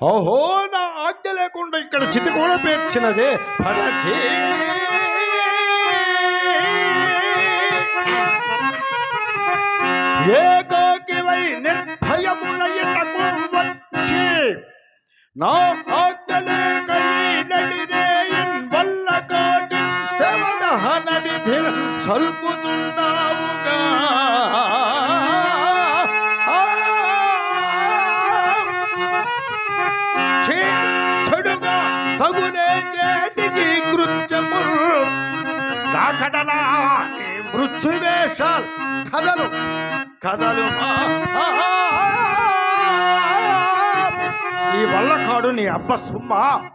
ఓహో నా ఆజ్ఞ లేకుండా ఇక్కడ చితి కూడా పేర్చినదే పడకి. ఏకాకివై నిర్భయమున ఇటకు వచ్చి నా ఆజ్ఞ లేక నడిరేయన్ వల్ల కాటి శవదహన విధి సల్పుచున్నావుగా తగునే చేతికి కృత్యము. దాకడలా మృత్యువేషాలు కథలు. కథలు. ఈ వల్లకాడు నీ అబ్బ సుమ్మా.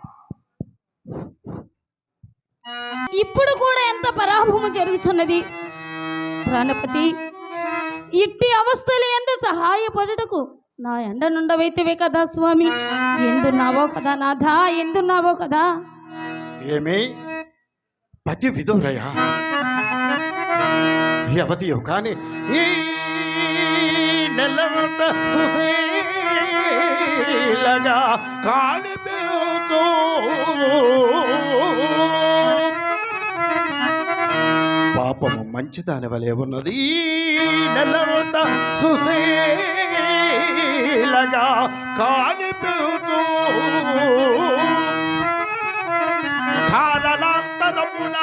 ఇప్పుడు కూడా ఎంత పరాభవము జరుగుతున్నది? ప్రాణపతి ఇట్టి అవస్థలు ఎంత సహాయపడటకు నా ఎండ నుండవైతేవే కదా స్వామి? ఎందున్నావో కదా నాథా ఎందున్నావో కదా? ఏమి? పతి విధురయ యవతియో కాని ఈ నెలంత సుశీలగా కాలి పాపము మంచిదాని వలె ఉన్నది. ఈ నెలంత సుశీలగా కానిపించు. కాలలాంతరమున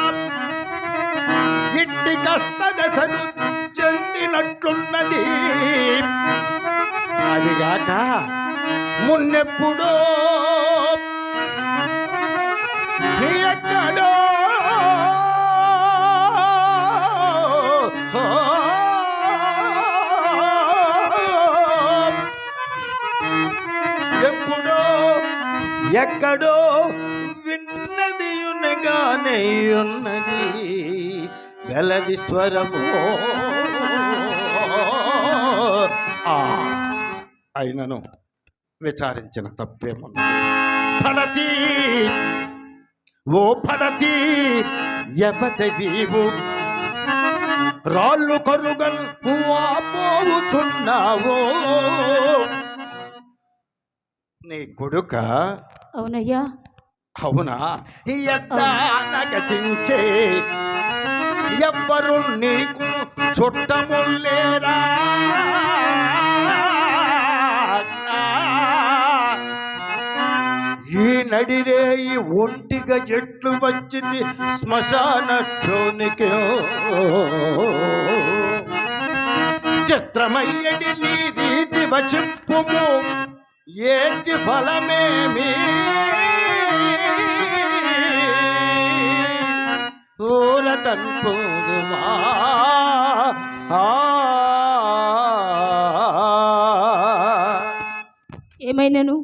ఇట్టి కష్ట దశను చెందినట్లున్నది. అదిగాక మున్నెప్పుడో ఎక్కడో విన్నది ఉన్నగానే ఉన్నది వెలది స్వరము. ఆ, అయినను విచారించిన తప్పేమో ఫలతి ఓ ఫలతి ఎవతవీవు రాళ్ళు కరుగల్ పోవుచున్నావో? నీ కొడుక అవునయ్యా. అవునా? ఎద్దానగతించే ఎవ్వరు నీకు చుట్టములేరా ఈ నడిరే ఈ ఒంటిగా ఎట్లు వచ్చింది శ్మశాన క్షోనికి చిత్రమయ్యడి నీ రీతి వచింపుము. ఏంటి ఫలమేమి? ఊరటన్పోదుమా ఆ. ఏమైనాను?